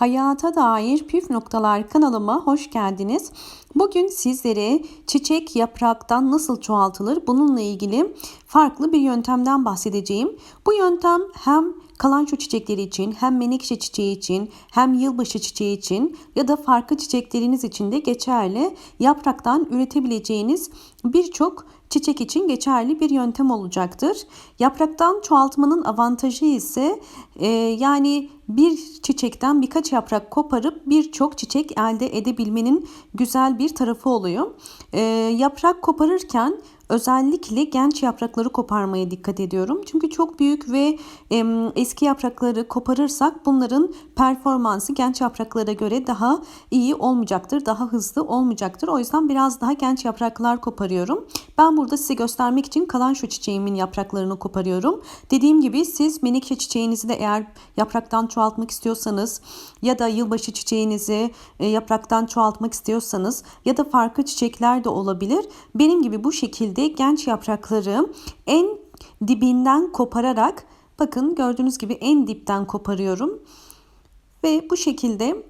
Hayata dair püf noktalar kanalıma hoş geldiniz. Bugün sizlere çiçek yapraktan nasıl çoğaltılır bununla ilgili farklı bir yöntemden bahsedeceğim. Bu yöntem hem kalanço çiçekleri için hem menekşe çiçeği için hem yılbaşı çiçeği için ya da farklı çiçekleriniz için de geçerli. Yapraktan üretebileceğiniz birçok çiçek için geçerli bir yöntem olacaktır. Yapraktan çoğaltmanın avantajı ise e, yani bir çiçekten birkaç yaprak koparıp birçok çiçek elde edebilmenin güzel bir tarafı oluyor. E, yaprak koparırken özellikle genç yaprakları koparmaya dikkat ediyorum. Çünkü çok büyük ve e, eski yaprakları koparırsak bunların performansı genç yapraklara göre daha iyi olmayacaktır. Daha hızlı olmayacaktır. O yüzden biraz daha genç yapraklar koparıyorum. Ben burada size göstermek için kalan şu çiçeğimin yapraklarını koparıyorum. Dediğim gibi siz menekşe çiçeğinizi de eğer yapraktan çoğaltmak istiyorsanız ya da yılbaşı çiçeğinizi e, yapraktan çoğaltmak istiyorsanız ya da farklı çiçekler de olabilir. Benim gibi bu şekilde genç yaprakları en dibinden kopararak bakın gördüğünüz gibi en dipten koparıyorum. Ve bu şekilde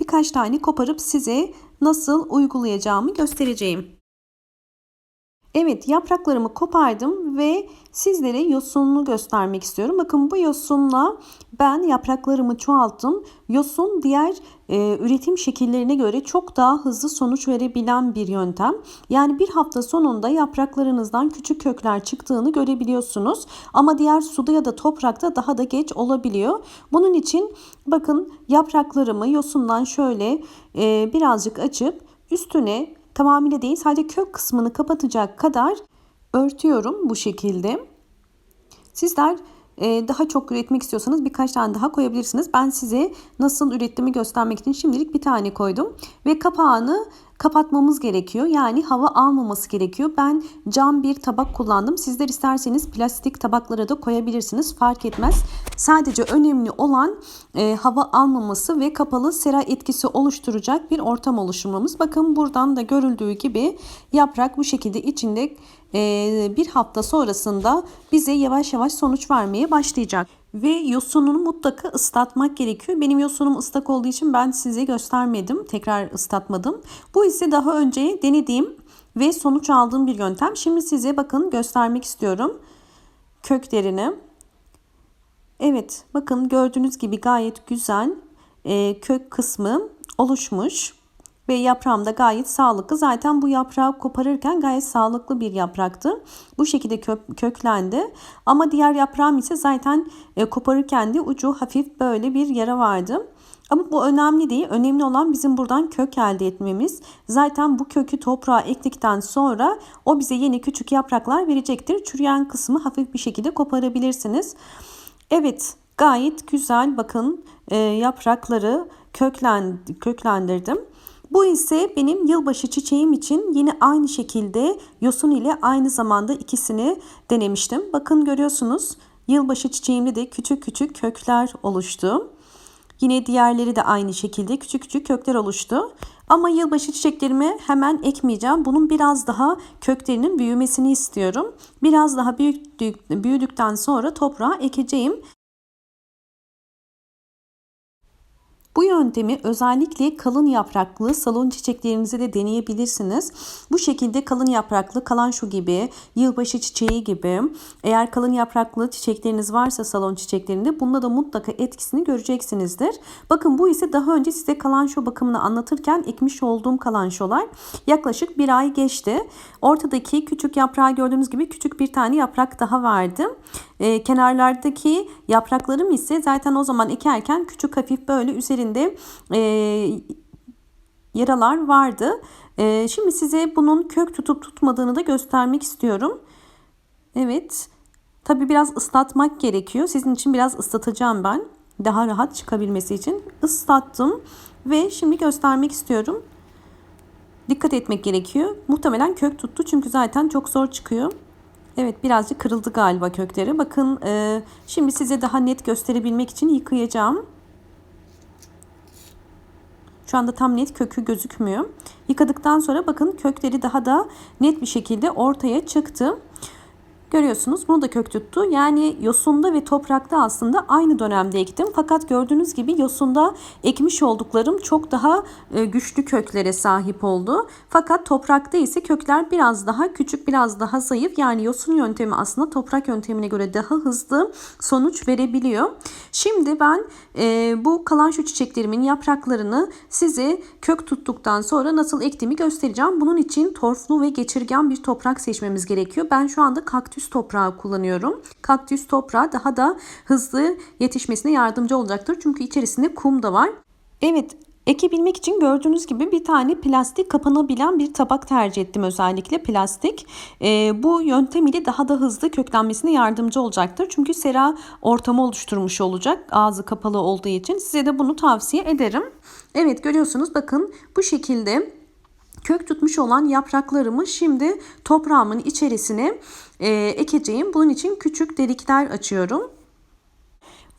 birkaç tane koparıp size nasıl uygulayacağımı göstereceğim. Evet yapraklarımı kopardım ve sizlere yosununu göstermek istiyorum. Bakın bu yosunla ben yapraklarımı çoğalttım. Yosun diğer e, üretim şekillerine göre çok daha hızlı sonuç verebilen bir yöntem. Yani bir hafta sonunda yapraklarınızdan küçük kökler çıktığını görebiliyorsunuz. Ama diğer suda ya da toprakta daha da geç olabiliyor. Bunun için bakın yapraklarımı yosundan şöyle e, birazcık açıp üstüne tamamıyla değil sadece kök kısmını kapatacak kadar örtüyorum bu şekilde. Sizler e, daha çok üretmek istiyorsanız birkaç tane daha koyabilirsiniz. Ben size nasıl ürettiğimi göstermek için şimdilik bir tane koydum. Ve kapağını kapatmamız gerekiyor. Yani hava almaması gerekiyor. Ben cam bir tabak kullandım. Sizler isterseniz plastik tabaklara da koyabilirsiniz. Fark etmez. Sadece önemli olan e, hava almaması ve kapalı sera etkisi oluşturacak bir ortam oluşturmamız. Bakın buradan da görüldüğü gibi yaprak bu şekilde içinde e, bir hafta sonrasında bize yavaş yavaş sonuç vermeye başlayacak. Ve yosununu mutlaka ıslatmak gerekiyor. Benim yosunum ıslak olduğu için ben size göstermedim. Tekrar ıslatmadım. Bu ise daha önce denediğim ve sonuç aldığım bir yöntem. Şimdi size bakın göstermek istiyorum. Köklerini. Evet bakın gördüğünüz gibi gayet güzel e, kök kısmı oluşmuş ve yaprağım da gayet sağlıklı. Zaten bu yaprağı koparırken gayet sağlıklı bir yapraktı. Bu şekilde kök, köklendi. Ama diğer yaprağım ise zaten e, koparırken de ucu hafif böyle bir yara vardı. Ama bu önemli değil. Önemli olan bizim buradan kök elde etmemiz. Zaten bu kökü toprağa ektikten sonra o bize yeni küçük yapraklar verecektir. Çürüyen kısmı hafif bir şekilde koparabilirsiniz. Evet gayet güzel bakın e, yaprakları köklen, köklendirdim. Bu ise benim yılbaşı çiçeğim için yine aynı şekilde yosun ile aynı zamanda ikisini denemiştim. Bakın görüyorsunuz yılbaşı çiçeğimde de küçük küçük kökler oluştu. Yine diğerleri de aynı şekilde küçük küçük kökler oluştu. Ama yılbaşı çiçeklerimi hemen ekmeyeceğim. Bunun biraz daha köklerinin büyümesini istiyorum. Biraz daha büyüdük, büyüdükten sonra toprağa ekeceğim. Bu yöntemi özellikle kalın yapraklı salon çiçeklerinizi de deneyebilirsiniz. Bu şekilde kalın yapraklı kalan şu gibi, yılbaşı çiçeği gibi eğer kalın yapraklı çiçekleriniz varsa salon çiçeklerinde bunda da mutlaka etkisini göreceksinizdir. Bakın bu ise daha önce size kalan şu bakımını anlatırken ekmiş olduğum kalan şolar yaklaşık bir ay geçti. Ortadaki küçük yaprağı gördüğünüz gibi küçük bir tane yaprak daha vardı. Ee, kenarlardaki yapraklarım ise zaten o zaman ekerken küçük hafif böyle üzerinde e, yaralar vardı. E, şimdi size bunun kök tutup tutmadığını da göstermek istiyorum. Evet. Tabi biraz ıslatmak gerekiyor. Sizin için biraz ıslatacağım ben. Daha rahat çıkabilmesi için. Islattım ve şimdi göstermek istiyorum. Dikkat etmek gerekiyor. Muhtemelen kök tuttu çünkü zaten çok zor çıkıyor. Evet birazcık kırıldı galiba kökleri. Bakın e, şimdi size daha net gösterebilmek için yıkayacağım. Şu anda tam net kökü gözükmüyor. Yıkadıktan sonra bakın kökleri daha da net bir şekilde ortaya çıktı. Görüyorsunuz bunu da kök tuttu. Yani yosunda ve toprakta aslında aynı dönemde ektim. Fakat gördüğünüz gibi yosunda ekmiş olduklarım çok daha e, güçlü köklere sahip oldu. Fakat toprakta ise kökler biraz daha küçük, biraz daha zayıf. Yani yosun yöntemi aslında toprak yöntemine göre daha hızlı sonuç verebiliyor. Şimdi ben e, bu kalan şu çiçeklerimin yapraklarını size kök tuttuktan sonra nasıl ektiğimi göstereceğim. Bunun için torflu ve geçirgen bir toprak seçmemiz gerekiyor. Ben şu anda kaktüs toprağı kullanıyorum. Kaktüs toprağı daha da hızlı yetişmesine yardımcı olacaktır. Çünkü içerisinde kum da var. Evet Ekebilmek için gördüğünüz gibi bir tane plastik kapanabilen bir tabak tercih ettim özellikle plastik. E, bu yöntem ile daha da hızlı köklenmesine yardımcı olacaktır. Çünkü sera ortamı oluşturmuş olacak ağzı kapalı olduğu için. Size de bunu tavsiye ederim. Evet görüyorsunuz bakın bu şekilde kök tutmuş olan yapraklarımı şimdi toprağımın içerisine e, ekeceğim. Bunun için küçük delikler açıyorum.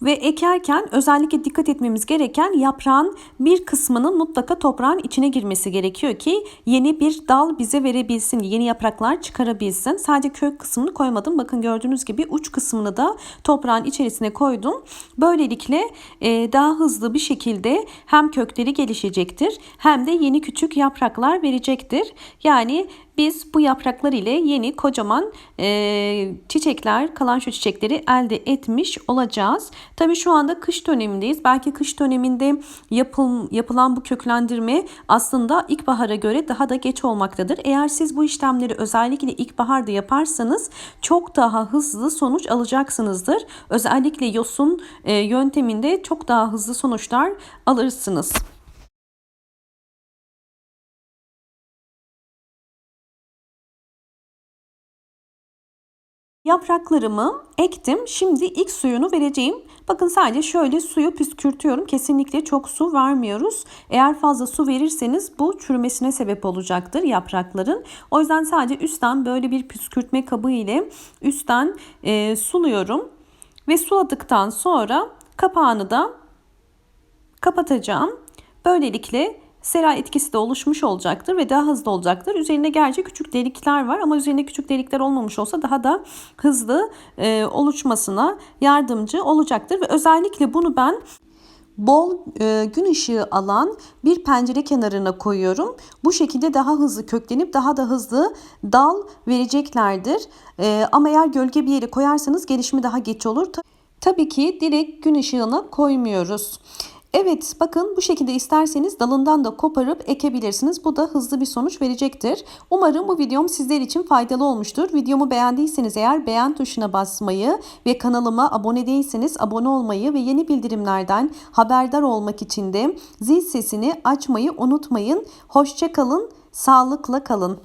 Ve ekerken özellikle dikkat etmemiz gereken yaprağın bir kısmının mutlaka toprağın içine girmesi gerekiyor ki yeni bir dal bize verebilsin, yeni yapraklar çıkarabilsin. Sadece kök kısmını koymadım. Bakın gördüğünüz gibi uç kısmını da toprağın içerisine koydum. Böylelikle e, daha hızlı bir şekilde hem kökleri gelişecektir hem de yeni küçük yapraklar verecektir. Yani biz bu yapraklar ile yeni kocaman e, çiçekler, kalan şu çiçekleri elde etmiş olacağız. Tabii şu anda kış dönemindeyiz. Belki kış döneminde yapıl, yapılan bu köklendirme aslında ilkbahara göre daha da geç olmaktadır. Eğer siz bu işlemleri özellikle ilkbaharda yaparsanız çok daha hızlı sonuç alacaksınızdır. Özellikle yosun e, yönteminde çok daha hızlı sonuçlar alırsınız. Yapraklarımı ektim. Şimdi ilk suyunu vereceğim. Bakın sadece şöyle suyu püskürtüyorum. Kesinlikle çok su vermiyoruz. Eğer fazla su verirseniz bu çürümesine sebep olacaktır yaprakların. O yüzden sadece üstten böyle bir püskürtme kabı ile üstten e, suluyorum. Ve suladıktan sonra kapağını da kapatacağım. Böylelikle sera etkisi de oluşmuş olacaktır ve daha hızlı olacaktır. Üzerinde gerçi küçük delikler var ama üzerinde küçük delikler olmamış olsa daha da hızlı e, oluşmasına yardımcı olacaktır. Ve özellikle bunu ben bol e, gün ışığı alan bir pencere kenarına koyuyorum. Bu şekilde daha hızlı köklenip daha da hızlı dal vereceklerdir. E, ama eğer gölge bir yere koyarsanız gelişimi daha geç olur. Tabii ki direkt gün ışığına koymuyoruz. Evet bakın bu şekilde isterseniz dalından da koparıp ekebilirsiniz. Bu da hızlı bir sonuç verecektir. Umarım bu videom sizler için faydalı olmuştur. Videomu beğendiyseniz eğer beğen tuşuna basmayı ve kanalıma abone değilseniz abone olmayı ve yeni bildirimlerden haberdar olmak için de zil sesini açmayı unutmayın. Hoşçakalın, sağlıkla kalın.